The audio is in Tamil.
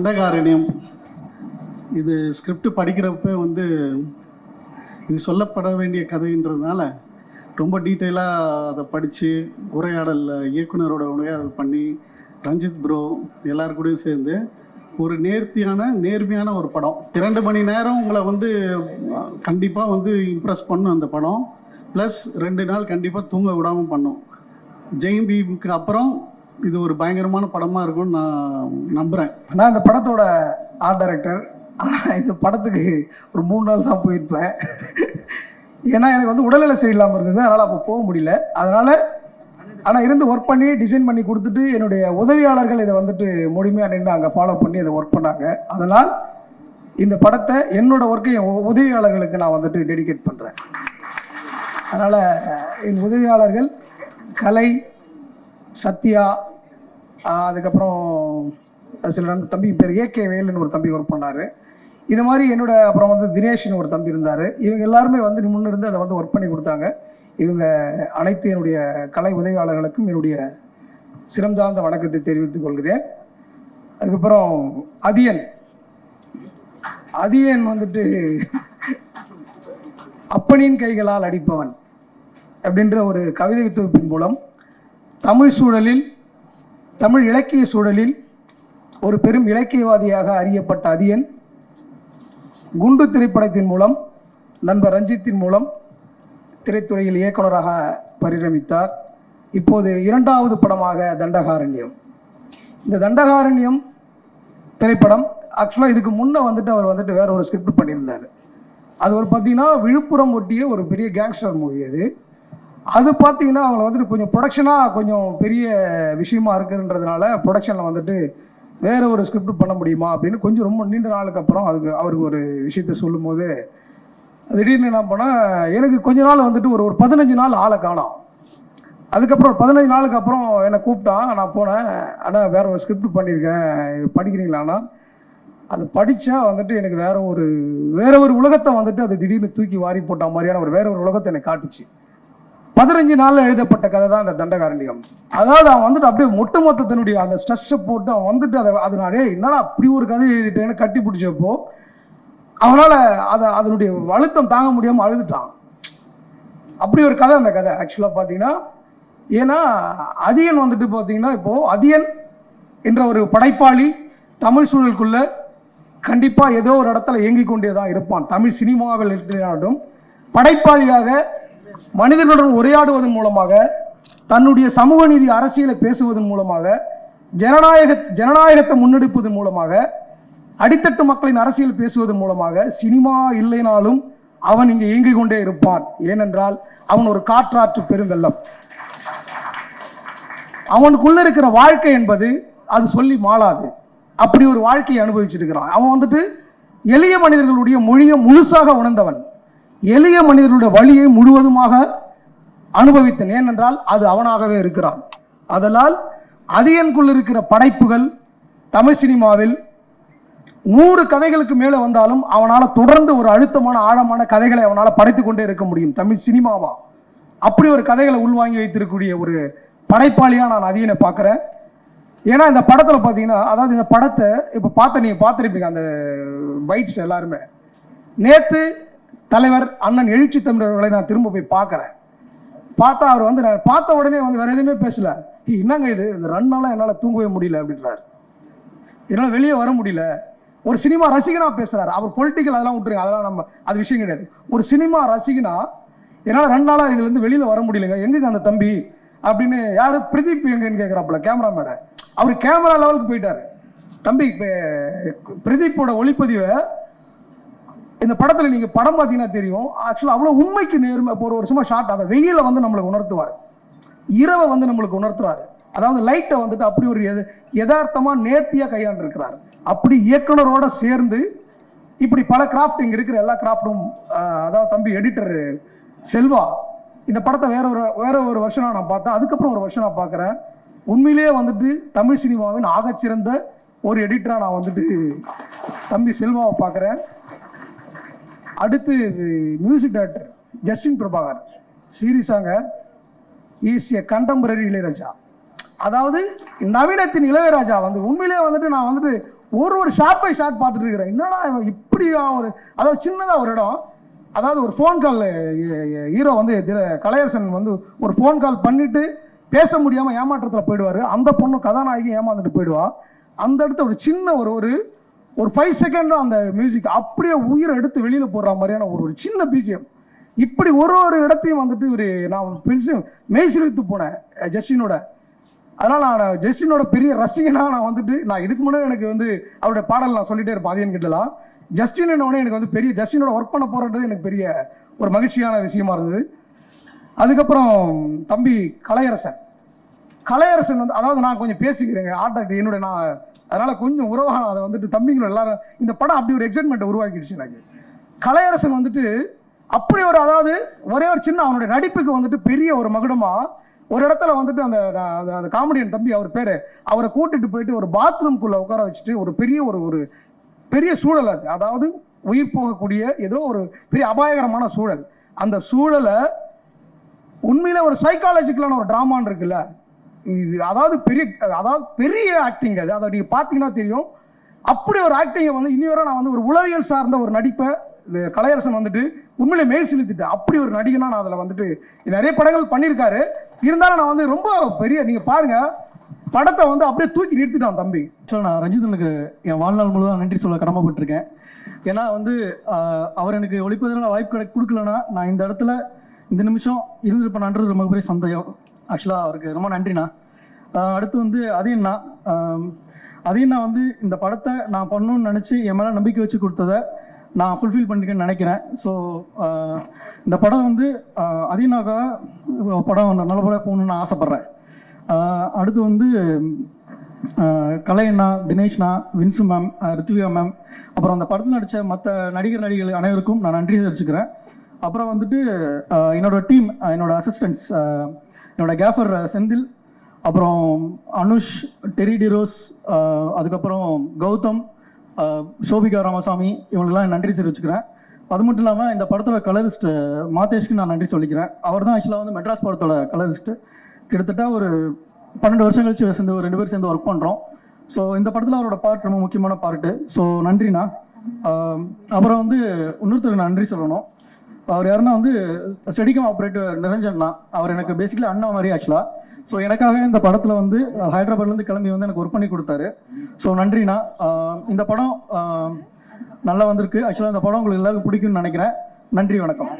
தண்டகாரண்யம். இது ஸ்கிரிப்ட் படிக்கிறப்ப வந்து இது சொல்லப்பட வேண்டிய கதைன்றதுனால ரொம்ப டீட்டெயிலாக அதை படித்து உரையாடல் இயக்குனரோட உரையாடல் பண்ணி ரஞ்சித் ப்ரோ எல்லாரு கூடயும் சேர்ந்து ஒரு நேர்த்தியான நேர்மையான ஒரு படம். இரண்டு மணி நேரம் உங்களை வந்து கண்டிப்பாக வந்து இம்ப்ரெஸ் பண்ணும் அந்த படம். ப்ளஸ் ரெண்டு நாள் கண்டிப்பாக தூங்க விடாமல் பண்ணும். ஜெயின் பீமுக்கு அப்புறம் இது ஒரு பயங்கரமான படமாக இருக்கும்னு நான் நம்புகிறேன் நான் இந்த படத்தோட ஆர்ட் டைரக்டர் ஆனால் இந்த படத்துக்கு ஒரு மூணு நாள் தான் போயிருப்பேன். ஏன்னா எனக்கு வந்து உடல்நிலை சரியில்லாமல் இருந்தது அதனால் அப்போ போக முடியல. அதனால் ஆனால் இருந்து ஒர்க் பண்ணி டிசைன் பண்ணி கொடுத்துட்டு என்னுடைய உதவியாளர்கள் இதை வந்துட்டு முழுமையாக நின்று அங்கே ஃபாலோ பண்ணி இதை ஒர்க் பண்ணாங்க. அதனால் இந்த படத்தை என்னோட ஒர்க்கை என் உதவியாளர்களுக்கு நான் வந்துட்டு டெடிகேட் பண்ணுறேன் அதனால் என் உதவியாளர்கள் கலை சத்யா அதுக்கப்புறம் சில தம்பி பேர் ஏகே வேலுன்னு ஒரு தம்பி ஒர்க் பண்ணார். இது மாதிரி என்னோட அப்புறம் வந்து தினேஷ்னு ஒரு தம்பி இருந்தார். இவங்க எல்லாருமே வந்து முன்னிருந்து அதை வந்து ஒர்க் பண்ணி கொடுத்தாங்க. இவங்க அனைத்து என்னுடைய கலை உதவியாளர்களுக்கும் என்னுடைய சிறந்தாழ்ந்த வணக்கத்தை தெரிவித்துக் கொள்கிறேன். அதுக்கப்புறம் அதியன். அதியன் வந்துட்டு அப்பனின் கைகளால் அடிப்பவன் அப்படின்ற ஒரு கவிதை தொகுப்பின் மூலம் தமிழ் சூழலில் தமிழ் இலக்கிய சூழலில் ஒரு பெரும் இலக்கியவாதியாக அறியப்பட்ட அதியன் குண்டு திரைப்படத்தின் மூலம் நண்பர் ரஞ்சித்தின் மூலம் திரைத்துறையில் இயக்குனராக பரிணமித்தார். இப்போது இரண்டாவது படமாக தண்டகாரண்யம். இந்த தண்டகாரண்யம் திரைப்படம் ஆக்சுவலாக இதுக்கு முன்னே வந்துட்டு அவர் வந்துட்டு வேற ஒரு ஸ்கிரிப்ட் பண்ணியிருந்தார். அது ஒரு பார்த்தீங்கன்னா விழுப்புரம் ஒட்டிய ஒரு பெரிய கேங்ஸ்டர் மூவி அது. அது பார்த்தீங்கன்னா அவங்கள வந்துட்டு கொஞ்சம் ப்ரொடக்ஷனாக கொஞ்சம் பெரிய விஷயமா இருக்குன்றதுனால ப்ரொடக்ஷனில் வந்துட்டு வேற ஒரு ஸ்கிரிப்ட் பண்ண முடியுமா அப்படின்னு கொஞ்சம் ரொம்ப நீண்ட நாளுக்கு அப்புறம் அதுக்கு அவருக்கு ஒரு விஷயத்த சொல்லும்போது திடீர்னு என்ன பண்ணால் எனக்கு கொஞ்ச நாள் வந்துட்டு ஒரு ஒரு பதினஞ்சு நாள் ஆளை காணும். அதுக்கப்புறம் ஒரு பதினஞ்சு நாளுக்கு அப்புறம் என்னை கூப்பிட்டான் நான் போனேன். ஆனால் வேற ஒரு ஸ்கிரிப்ட் பண்ணியிருக்கேன். இது படிக்கிறீங்களான்னா அது படித்தா வந்துட்டு எனக்கு வேற ஒரு வேற ஒரு உலகத்தை வந்துட்டு அது திடீர்னு தூக்கி வாரி போட்ட மாதிரியான ஒரு வேற ஒரு உலகத்தை எனக்கு காட்டுச்சு. பதினஞ்சு நாளில் எழுதப்பட்ட கதை தான் இந்த தண்டகாரண்யம். அதாவது அவன் வந்துட்டு அப்படியே மொட்டு மொத்தத்தினுடைய அந்த ஸ்ட்ரெஸ்ஸை போட்டு அவன் வந்துட்டு அதை அதனாலே என்னடா அப்படி ஒரு கதை எழுதிட்டேன்னு கட்டி பிடிச்சப்போ அவனால் அதை அதனுடைய வழுத்தம் தாங்க முடியாமல் அழுதுட்டான். அப்படி ஒரு கதை அந்த கதை. ஆக்சுவலாக பார்த்தீங்கன்னா ஏன்னா அதியன் வந்துட்டு பார்த்தீங்கன்னா இப்போது அதியன் என்ற ஒரு படைப்பாளி தமிழ் சூழலுக்குள்ளே கண்டிப்பாக ஏதோ ஒரு இடத்துல இயங்கிக் கொண்டே தான் இருப்பான். தமிழ் சினிமாவில் இருக்கிறாலும் படைப்பாளியாக மனிதர்களுடன் உரையாடுவதன் மூலமாக தன்னுடைய சமூக நீதி அரசியலை பேசுவதன் மூலமாக ஜனநாயக ஜனநாயகத்தை முன்னெடுப்பதன் மூலமாக அடித்தட்டு மக்களின் அரசியல் பேசுவதன் மூலமாக சினிமா இல்லைனாலும் அவன் இங்கே இயங்கிக் கொண்டே இருப்பான். ஏனென்றால் அவன் ஒரு காற்றாற்று பெருவெள்ளம். அவனுக்குள்ள இருக்கிற வாழ்க்கை என்பது அது சொல்லி மாளாது. அப்படி ஒரு வாழ்க்கையை அனுபவிச்சிருக்கிறான். அவன் வந்துட்டு எளிய மனிதர்களுடைய மொழியை முழுசாக உணர்ந்தவன். எளிய மனிதனுடைய வழியை முழுவதுமாக அனுபவித்தன் ஏனென்றால் அது அவனாகவே இருக்கிறான். அதனால் அதியனுக்குள் இருக்கிற படைப்புகள் தமிழ் சினிமாவில் நூறு கதைகளுக்கு மேலே வந்தாலும் அவனால் தொடர்ந்து ஒரு அழுத்தமான ஆழமான கதைகளை அவனால் படைத்து கொண்டே இருக்க முடியும். தமிழ் சினிமாவா? அப்படி ஒரு கதைகளை உள்வாங்கி வைத்திருக்கக்கூடிய ஒரு படைப்பாளியாக நான் அதியனை பார்க்குறேன். ஏன்னா இந்த படத்தில் பார்த்தீங்கன்னா அதாவது இந்த படத்தை இப்போ பார்த்த நீங்கள் பார்த்துருப்பீங்க அந்த பைட்ஸ் எல்லாருமே. நேற்று தலைவர் அண்ணன் எழுச்சி தமிழர்களை நான் திரும்ப போய் பார்க்குறேன். பார்த்தா அவர் வந்து நான் பார்த்த உடனே வந்து வேறு எதுவுமே பேசல. என்னங்க இது? இந்த ரன்னால என்னால் தூங்கவே முடியல அப்படின்றார். என்னால் வெளியே வர முடியல. ஒரு சினிமா ரசிகனா பேசுறாரு. அவர் பொலிட்டிக்கல் அதெல்லாம் விட்டுருங்க. அதெல்லாம் நம்ம அது விஷயம் கிடையாது. ஒரு சினிமா ரசிகனா என்னால் ரெண்டு நாளாக இதுலேருந்து வெளியில் வர முடியலங்க. எங்குங்க அந்த தம்பி? அப்படின்னு யார்? பிரதீப் எங்கன்னு கேட்குறாப்புல கேமராமேனை அவர் கேமரா லெவலுக்கு போயிட்டார். தம்பி இப்போ பிரதீப்போட ஒளிப்பதிவை இந்த படத்தில் நீங்கள் படம் பார்த்தீங்கன்னா தெரியும். ஆக்சுவலாக அவ்வளோ உண்மைக்கு நேர்மை இப்போ ஒரு வருஷமாக ஷார்ட் அதை வெயில வந்து நம்மளுக்கு உணர்த்துவார். இரவை வந்து நம்மளுக்கு உணர்த்துறாரு. அதாவது லைட்டை வந்துட்டு அப்படி ஒரு எத யதார்த்தமாக நேர்த்தியாக கையாண்டிருக்கிறார். அப்படி இயக்குனரோட சேர்ந்து இப்படி பல கிராஃப்ட் இங்கே இருக்கிற எல்லா கிராஃப்டும் அதாவது தம்பி எடிட்டர் செல்வா இந்த படத்தை வேற ஒரு வேற ஒரு வருஷனாக நான் பார்த்தேன். அதுக்கப்புறம் ஒரு வருஷம் நான் பார்க்குறேன். உண்மையிலேயே வந்துட்டு தமிழ் சினிமாவின் ஆகச்சிறந்த ஒரு எடிட்டராக நான் வந்துட்டு தம்பி செல்வாவை பார்க்குறேன். அடுத்து மியூசிக் டைரக்டர் ஜஸ்டின் பிரபாகர் சீரியஸாங்க ஈஸ் ஏ கண்டெம்பரரி இளையராஜா. அதாவது நவீனத்தின் இளையராஜா வந்து உண்மையிலேயே வந்துட்டு நான் வந்துட்டு ஒரு ஒரு ஷாட் பை ஷாட் பார்த்துட்டு இருக்கிறேன். என்னடா இப்படியா ஒரு அதாவது சின்னதாக ஒரு இடம். அதாவது ஒரு ஃபோன் கால் ஹீரோ வந்து கலையரசன் வந்து ஒரு ஃபோன் கால் பண்ணிட்டு பேச முடியாமல் ஏமாற்றத்தில் போயிடுவார். அந்த பொண்ணு கதாநாயகி ஏமாந்துட்டு போயிடுவா. அந்த இடத்த ஒரு சின்ன ஒரு ஒரு ஒரு ஃபைவ் செகண்டும் அந்த மியூசிக் அப்படியே உயிரை எடுத்து வெளியில் போடுற மாதிரியான ஒரு ஒரு சின்ன பிஜிஎம். இப்படி ஒரு ஒரு இடத்தையும் வந்துட்டு ஒரு நான் பெருசு மெய்சிலித்து போனேன் ஜஸ்டினோட. அதனால் நான் ஜஸ்டினோட பெரிய ரசிகனாக நான் வந்துட்டு நான் இதுக்கு முன்னாடி எனக்கு வந்து அவருடைய பாடல் நான் சொல்லிட்டே இருப்பேன் அதியன் கிட்டலாம் ஜஸ்டின் உடனே எனக்கு வந்து பெரிய ஜஸ்டினோட ஒர்க் பண்ண போகிறது எனக்கு பெரிய ஒரு மகிழ்ச்சியான விஷயமா இருந்தது. அதுக்கப்புறம் தம்பி கலையரசன். கலையரசன் வந்து அதாவது நான் கொஞ்சம் பேசிக்கிறேங்க ஆர்ட் என்னுடைய நான் அதனால கொஞ்சம் உறவான அதை வந்துட்டு தம்பிங்களும் எல்லாரும் இந்த படம் அப்படி ஒரு எக்ஸைட்மெண்ட் உருவாக்கிடுச்சு எனக்கு. கலையரசன் வந்துட்டு அப்படி ஒரு அதாவது ஒரே ஒரு சின்ன அவனுடைய நடிப்புக்கு வந்துட்டு பெரிய ஒரு மகுடமா ஒரு இடத்துல வந்துட்டு அந்த அந்த- காமெடியன் தம்பி அவர் பேரு அவரை கூட்டிட்டு போயிட்டு ஒரு பாத்ரூம்குள்ளே உட்கார வச்சுட்டு ஒரு பெரிய ஒரு ஒரு பெரிய சூழல் அது. அதாவது உயிர் போகக்கூடிய ஏதோ ஒரு பெரிய அபாயகரமான சூழல். அந்த சூழலை உண்மையில ஒரு சைக்காலஜிக்கலான ஒரு ட்ராமான் இருக்குல்ல இது அதாவது பெரிய அதாவது பெரிய ஆக்டிங் அது. அதை நீங்கள் பார்த்தீங்கன்னா தெரியும். அப்படி ஒரு ஆக்டிங்கை வந்து இனி வரை நான் வந்து ஒரு உளவியல் சார்ந்த ஒரு நடிப்பை இந்த கலையரசன் வந்துட்டு உண்மையிலே மேல் செலுத்திட்டேன் அப்படி ஒரு நடிகனா நான் அதில் வந்துட்டு நிறைய படங்கள் பண்ணியிருக்காரு. இருந்தாலும் நான் வந்து ரொம்ப பெரிய நீங்கள் பாருங்கள் படத்தை வந்து அப்படியே தூக்கி நிறுத்திட்டான் தம்பி. ஆக்சுவலாக நான் ரஞ்சிதனுக்கு என் வாழ்நாள் முழுவதும் நன்றி சொல்ல கடமைப்பட்டிருக்கேன். ஏன்னா வந்து அவர் எனக்கு ஒளிப்பதில் வாய்ப்பு கிடை கொடுக்கலன்னா நான் இந்த இடத்துல இந்த நிமிஷம் இருந்திருப்பேன்ன்றது ரொம்ப பெரிய சந்தேகம். ஆக்சுவலாக அவருக்கு ரொம்ப நன்றிண்ணா. அடுத்து வந்து அதீனா அதையும் நான் வந்து இந்த படத்தை நான் பண்ணணும்னு நினச்சி என் மேலே நம்பிக்கை வச்சு கொடுத்ததை நான் ஃபுல்ஃபில் பண்ணிக்கன்னு நினைக்கிறேன். ஸோ இந்த படம் வந்து அதீனாக்கா படம் நல்லபடியாக போகணுன்னு நான் ஆசைப்பட்றேன். அடுத்து வந்து கலையண்ணா தினேஷ்ணா வின்சு மேம் ரித்விகா மேம் அப்புறம் அந்த படத்தில் நடித்த மற்ற நடிகர் நடிகர்கள் அனைவருக்கும் நான் நன்றி தெரிவிச்சுக்கிறேன். அப்புறம் வந்துட்டு என்னோடய என்னோட டீம் என்னோட அசிஸ்டன்ட்ஸ் என்னோட கேஃபர் செந்தில் அப்புறம் அனுஷ் டெரி டிரோஸ் அதுக்கப்புறம் கௌதம் சோபிகா ராமசாமி இவங்களுக்குலாம் நன்றி தெரிவிச்சுக்கிறேன். அது மட்டும் இல்லாமல் இந்த படத்தோட கலரிஸ்ட் மாதேஷ்க்கு நான் நன்றி சொல்லிக்கிறேன். அவர் தான் ஆக்சுவலாக வந்து மெட்ராஸ் படத்தோட கலரிஸ்ட்டு கிட்டத்தட்ட ஒரு பன்னெண்டு வருஷம் கழிச்சு சேர்ந்து ஒரு ரெண்டு பேரும் சேர்ந்து ஒர்க் பண்ணுறோம் ஸோ இந்த படத்தில் அவரோட பார்ட் ரொம்ப முக்கியமான பார்ட்டு ஸோ நன்றிண்ணா. அப்புறம் வந்து இன்னொருத்தருக்கு நான் நன்றி சொல்லணும். அவர் யாருன்னா வந்து ஸ்டெடிகம் ஆப்ரேட்டர் நிரஞ்சன்னா. அவர் எனக்கு பேசிக்கலி அண்ணா மாதிரி ஆக்சுவலாக ஸோ எனக்காக இந்த படத்தில் வந்து ஹைதராபாத்லேருந்து கிளம்பி வந்து எனக்கு ஒர்க் பண்ணி கொடுத்தாரு. ஸோ நன்றிண்ணா. இந்த படம் நல்லா வந்திருக்கு. ஆக்சுவலாக இந்த படம் உங்களுக்கு எல்லாருக்கும் பிடிக்கும்னு நினைக்கிறேன். நன்றி வணக்கம்.